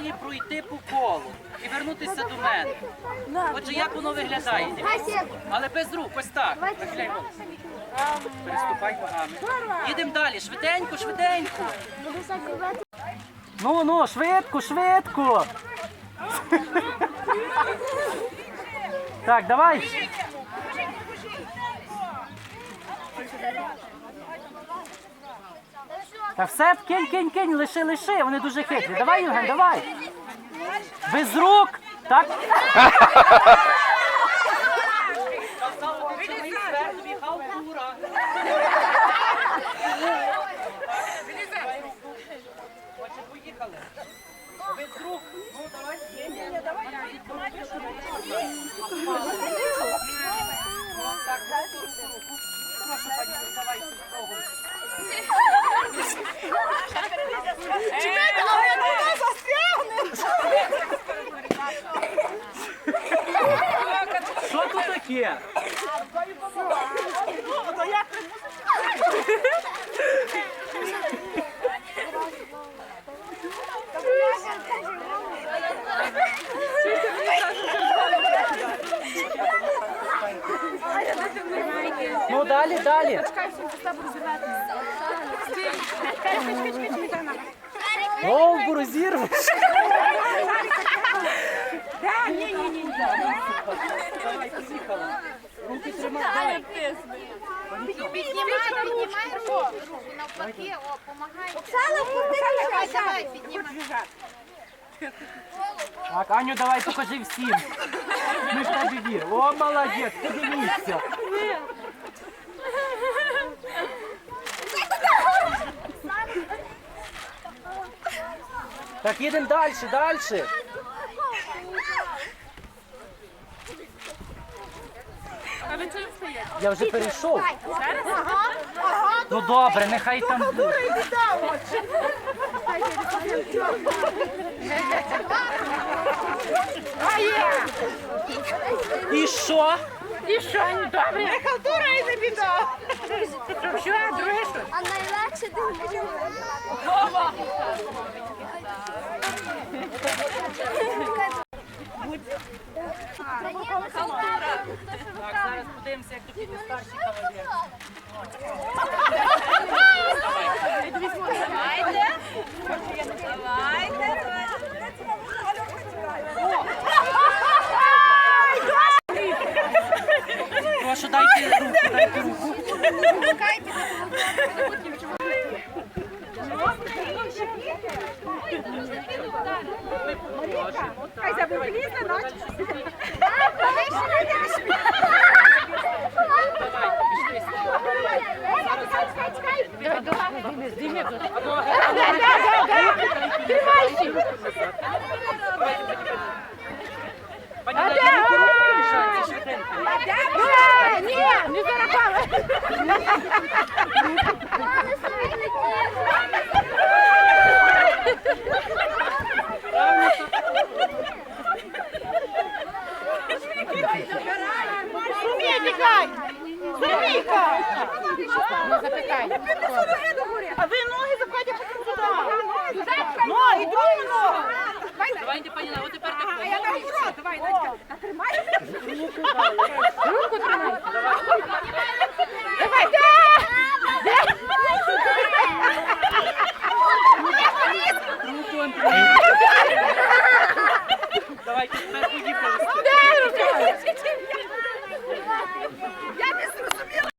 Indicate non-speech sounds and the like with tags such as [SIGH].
має пройти по колу і вернутися до мене. Отже, як воно виглядає? Але без рук, ось так. Переступай ногами. Їдемо далі, швиденько, швиденько. Ну, ну, швидко, швидко. [LAUGHS] Так, давай. Та все, кинь, кинь, кинь, лиши, лиши, вони дуже хитрі. Давай, Євген, давай. Без рук. Так. Без рук. Ну, давай. Давай. Так, руку, руку. Прошу, пані, давай. Чекайте, а я туди застрягне. Що тут таке? Ну далі, далі. Голову розірвеш. Давай, поїхали. Руки тримай, давай. Піднімай, піднімай руку. Руку навпаки, о, помагай. Давай, давай, піднімай. Так, Аню, давай покажи всім. Ми ж тебе віримо. О, молодець, ти дивіться. Так, їдемо далі, далі. Я вже перейшов. Ну добре, нехай там буде. І що? І що, не добре? Не халтура і не біда. Що, друге що? А найлегше кавалери. Прошу, дайте руку, дайте руку. Мішається швиденько. Ні, не зарахали. Сумій, тікай! Сумійка! А ви ноги запхайте потім сюди. Ноги, другу ногу. Давайте, пані, от тепер так. А я так була. Давай, Надька, натримай. Руку тримай. Давай, Руку, Андрій. Я не зрозуміла.